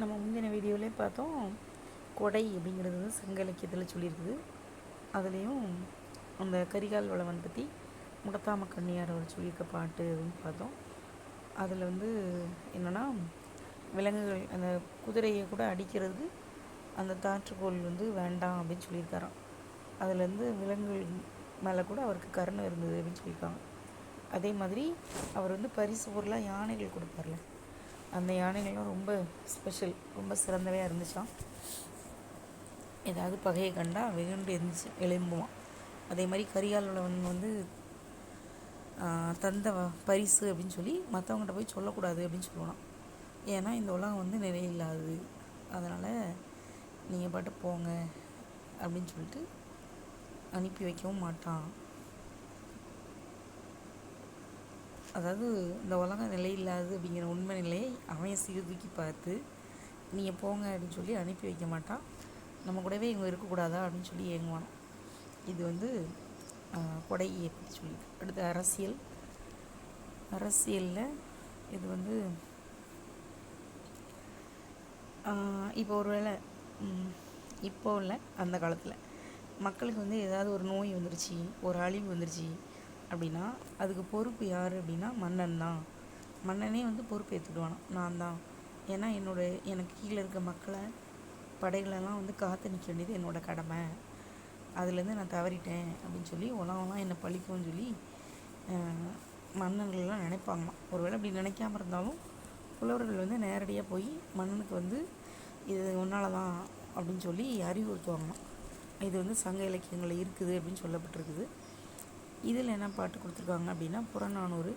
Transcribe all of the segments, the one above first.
நம்ம முந்தின வீடியோவிலே பார்த்தோம் கொடை அப்படிங்கிறது வந்து சங்க இலக்கியத்தில் சொல்லியிருக்குது. அதுலேயும் அந்த கரிகால் வளவன் பற்றி முடத்தாம கண்ணியார் அவர் சொல்லியிருக்க பாட்டு அப்படின்னு பார்த்தோம். அதில் வந்து என்னென்னா விலங்குகள் அந்த குதிரையை கூட அடிக்கிறதுக்கு அந்த தாற்றுக்கோள் வந்து வேண்டாம் அப்படின்னு சொல்லியிருக்காராம். அதுலேருந்து விலங்குகள் மேலே கூட அவருக்கு கருணை இருந்தது அப்படின்னு சொல்லியிருக்காங்க. அதே மாதிரி அவர் வந்து பரிசு பொருளாக யானைகள் கொடுப்பார்ல. அந்த யானைகள்லாம் ரொம்ப ஸ்பெஷல் ரொம்ப சிறந்தவையாக இருந்துச்சாம். ஏதாவது பகையை கண்டால் வெகுண்டு எந்திரிச்சு எழும்புவான். அதே மாதிரி கரியால் உழவன் வந்து தந்த பரிசு அப்படின்னு சொல்லி மற்றவங்ககிட்ட போய் சொல்லக்கூடாது அப்படின்னு சொல்லுவான் ஏன்னா இந்த உலகம் வந்து நிறையில்லாது அதனால் நீங்கள் பாட்டு போங்க அப்படின்னு சொல்லிட்டு அனுப்பி வைக்கவும் மாட்டான். அதாவது இந்த உலகம் நிலையில்லாது அப்படிங்கிற உண்மை நிலையை அவன் சீர்தூக்கி பார்த்து நீங்கள் போங்க அப்படின்னு சொல்லி அனுப்பி வைக்க மாட்டான் நம்ம கூடவே இவங்க இருக்கக்கூடாதா அப்படின்னு சொல்லி ஏங்குவானோ. இது வந்து கொடையை பற்றி சொல்லி. அடுத்து அரசியல். அரசியலில் இது வந்து இப்போ ஒருவேளை வேளை இப்போ இல்லை அந்த காலத்தில். மக்களுக்கு வந்து ஏதாவது ஒரு நோய் வந்துருச்சு ஒரு அழிவு வந்துருச்சு அப்படின்னா அதுக்கு பொறுப்பு யார் அப்படின்னா மன்னன் தான். மன்னனே வந்து பொறுப்பு ஏற்றுக்கிடுவானா நான் தான். ஏன்னா என்னோட எனக்கு கீழே இருக்க மக்களை படைகளெல்லாம் வந்து காத்து நிற்க வேண்டியது என்னோடய கடமை. அதுலேருந்து நான் தவறிட்டேன் அப்படின்னு சொல்லி உலகம்லாம் என்னை பழிக்கும்னு சொல்லி மன்னர்கள்லாம் நினைப்பாங்களாம். ஒருவேளை அப்படி நினைக்காம இருந்தாலும் புலவர்கள் வந்து நேரடியாக போய் மன்னனுக்கு வந்து இது உன்னால தான் அப்படின்னு சொல்லி அறிவுறுத்துவாங்களாம். இது வந்து சங்க இலக்கியங்களில் இருக்குது அப்படின்னு சொல்லப்பட்டிருக்குது. இதில் என்ன பாட்டு கொடுத்துருக்காங்க அப்படின்னா புறநானூறு.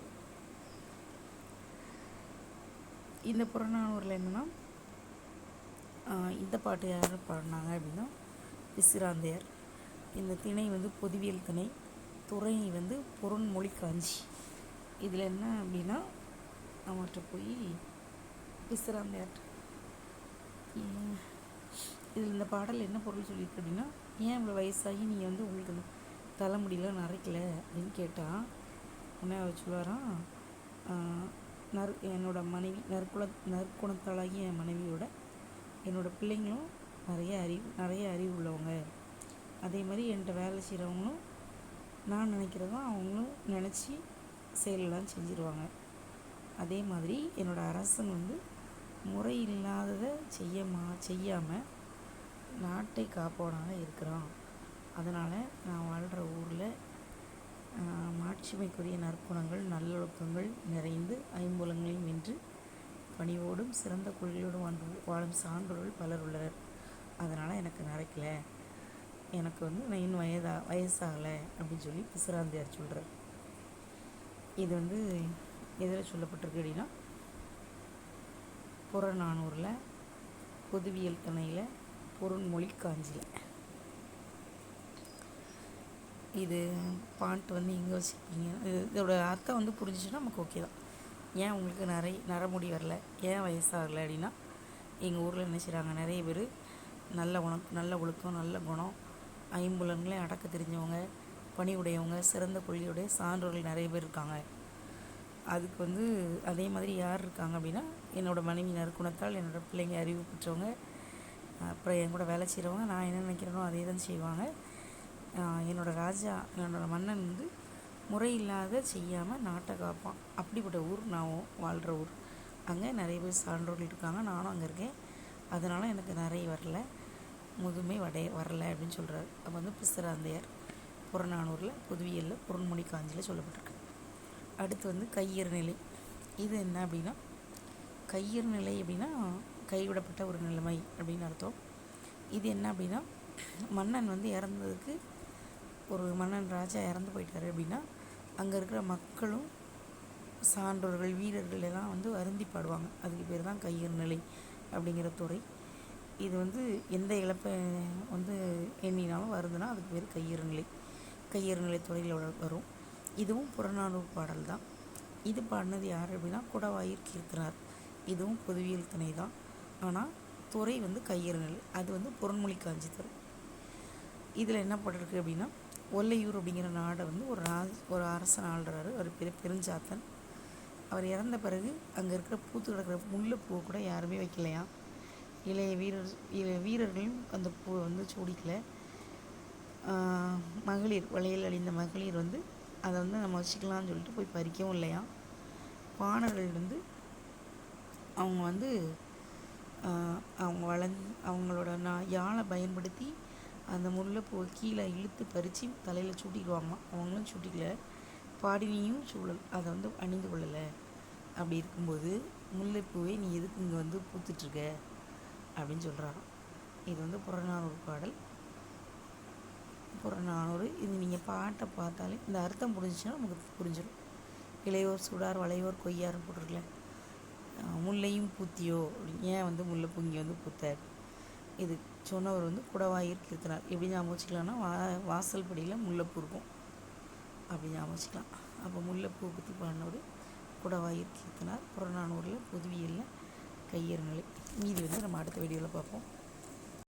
இந்த புறநானூரில் என்னென்னா இந்த பாட்டு யார் பாடினாங்க அப்படின்னா பிசிராந்தையர் இந்த திணை வந்து பொதுவியல் திணை. துறை வந்து பொருண்மொழி காஞ்சி இதில் என்ன அப்படின்னா அவர்கிட்ட போய் விசிராந்தையார் இதில் இந்த பாடல் என்ன பொருள் சொல்லியிருக்கு அப்படின்னா ஏன் இவ்வளோ வயசாகி நீங்கள் வந்து உங்களுக்கு தலைமுடியெலாம் நரைக்கல அப்படின்னு கேட்டால் உடனே அவர் சொல்லுவாராம் நறு என்னோட மனைவி நற்குல நற்குணத்தாளாகிய என் மனைவியோட என்னோடய பிள்ளைங்களும் நிறைய அறிவு நிறைய அறிவு உள்ளவங்க. அதே மாதிரி என்கிட்ட வேலை செய்கிறவங்களும் நான் நினைக்கிறதும் அவங்களும் நினச்சி செயலெல்லாம் செஞ்சிருவாங்க. அதே மாதிரி என்னோட அரசன் வந்து முறை இல்லாததை செய்ய மா செய்யாமல் நாட்டை காப்பவனாக இருக்கிறான். அதனால் நான் வாழ்கிற ஊரில் மாட்சிமைக்குரிய நற்குணங்கள் நல்லொழுக்கங்கள் நிறைந்து ஐம்புலங்களையும் வென்று பணிவோடும் சிறந்த கொள்கையோடும் வாழ் வாழும் சான்றோர்கள் பலர் உள்ளனர். அதனால் எனக்கு நடக்கல எனக்கு வந்து நான் இன்னும் வயதா வயசாகலை அப்படின்னு சொல்லி பிசுராந்தியார் சொல்கிறார் இது வந்து எதில் சொல்லப்பட்டிருக்கு அப்படின்னா புறநானூரில் பொதுவியல் துணையில் பொருண்மொழி காஞ்சியில் இது பாட்டு வந்து எங்கே வச்சுருக்கீங்க. இது இதோட அர்த்தம் வந்து புரிஞ்சிச்சுன்னா நமக்கு ஓகே தான். ஏன் உங்களுக்கு நிறைய நரமுடி வரல? ஏன் வயசாகலை அப்படின்னா எங்கள் ஊரில் என்ன செய்கிறாங்க நிறைய பேர் நல்ல குணம் நல்ல ஒழுக்கம் நல்ல குணம் ஐம்புலன்களையும் அடக்க தெரிஞ்சவங்க பணி உடையவங்க சிறந்த கொள்கையுடைய சான்றோர்கள் நிறைய பேர் இருக்காங்க. அதுக்கு வந்து அதே மாதிரி யார் இருக்காங்க அப்படின்னா என்னோடய மனைவி நற்குணத்தால் என்னோடய பிள்ளைங்க அறிவு பெற்றவங்க அப்புறம் என் கூட வேலை செய்கிறவங்க நான் என்ன நினைக்கிறேனோ அதே தான் செய்வாங்க. என்னோடய ராஜா என்னோடய மன்னன் வந்து முறையில்லாத செய்யாமல் நாட்டை காப்பான். அப்படிப்பட்ட ஊர் நான் வாழ்கிற ஊர். அங்கே நிறைய பேர் சான்றோர்கள் இருக்காங்க. நானும் அங்கே இருக்கேன். அதனால் எனக்கு நிறைய வரல. முதுமை வடைய வரலை அப்படின்னு சொல்கிறார் அப்போ வந்து பிசுராந்தையார் புறநானூரில் புதுவியலில் பொருண்மொழி காஞ்சியில் சொல்லப்பட்டிருக்கு. அடுத்து வந்து கையர் நிலை. இது என்ன அப்படின்னா கையர் நிலை அப்படின்னா கைவிடப்பட்ட ஒரு நிலைமை அப்படின்னு அர்த்தம். இது என்ன அப்படின்னா மன்னன் வந்து இறந்ததுக்கு ஒரு மன்னன் ராஜா இறந்து போயிட்டாரு அப்படின்னா அங்கே இருக்கிற மக்களும் சான்றோர்கள் வீரர்கள் எல்லாம் வந்து வருந்தி பாடுவாங்க. அதுக்கு பேர் தான் கையறு நிலை அப்படிங்கிற துறை. இது வந்து எந்த இழப்பை வந்து எண்ணினாலும் வருதுன்னா அதுக்கு பேர் கையறு நிலை. கையறு நிலை துறையில் வரும். இதுவும் புறநானூறு பாடல் தான். இது பாடினது யார் அப்படின்னா குடவாயூர் கீர்த்தனார். இதுவும் பொதுவியல் துணை தான். ஆனால் துறை வந்து கையறு நிலை. அது வந்து புறன்மொழி காஞ்சி துறை இதில் என்ன பண்ணிருக்கு அப்படின்னா ஒல்லையூர் அப்படிங்கிற நாடை வந்து ஒரு ராஜ் ஒரு அரசன் ஆள்றாரு. ஒரு பெரிய பெருஞ்சாத்தன். அவர் இறந்த பிறகு அங்கே இருக்கிற பூத்து கிடக்கிற முல்லைப்பூவை கூட யாருமே வைக்கலையாம். இளைய வீரர் இளைய வீரர்களையும் அந்த பூவை வந்து சூடிக்கல. மகளிர் வளையல் அழிந்த மகளிர் வந்து அதை வந்து நம்ம வச்சுக்கலாம்னு சொல்லிட்டு போய் பறிக்கவும் இல்லையா பாணர்கள் வந்து அவங்க வந்து அவங்க வளந் அவங்களோட நான் யாழை பயன்படுத்தி அந்த முல்லைப்பூவை கீழே இழுத்து பறித்து தலையில் சூட்டிக்குவாங்களாம் அவங்களும் சூட்டிக்கல. பாடினியும் சூழல். அதை வந்து அணிந்து கொள்ளலை. அப்படி இருக்கும்போது முல்லைப்பூவே நீ எதுக்கு இங்கே வந்து பூத்துட்ருக்க அப்படின்னு சொல்கிறாராம் இது வந்து புறநானூறு பாடல். புறநானூறு. இது நீங்கள் பாட்டை பார்த்தாலே இந்த அர்த்தம் புரிஞ்சுச்சுன்னா நமக்கு புரிஞ்சிடும் இளையோர் சுடார் வளையோர் கொய்யார்னு போட்டிருக்கல முல்லையும் பூத்தியோ? அப்படின்னு ஏன் வந்து முல்லைப்பூ இங்கே வந்து பூத்தார் இது சொன்னவர் வந்து குடவாயூர் கீர்த்தனார் எப்படி ஞாபகம் வச்சுக்கலாம்னா வா வாசல் படியில் முல்லைப்பூ இருக்கும். அப்படி ஞாபகம் வச்சுக்கலாம். அப்போ முல்லைப்பூ பற்றி பாடினவர் குடவாயூர் கீர்த்தனார் புறநானூரில் புதுவியலில் கையறு நிலை மீதி வந்து நம்ம அடுத்த வீடியோவில் பார்ப்போம்.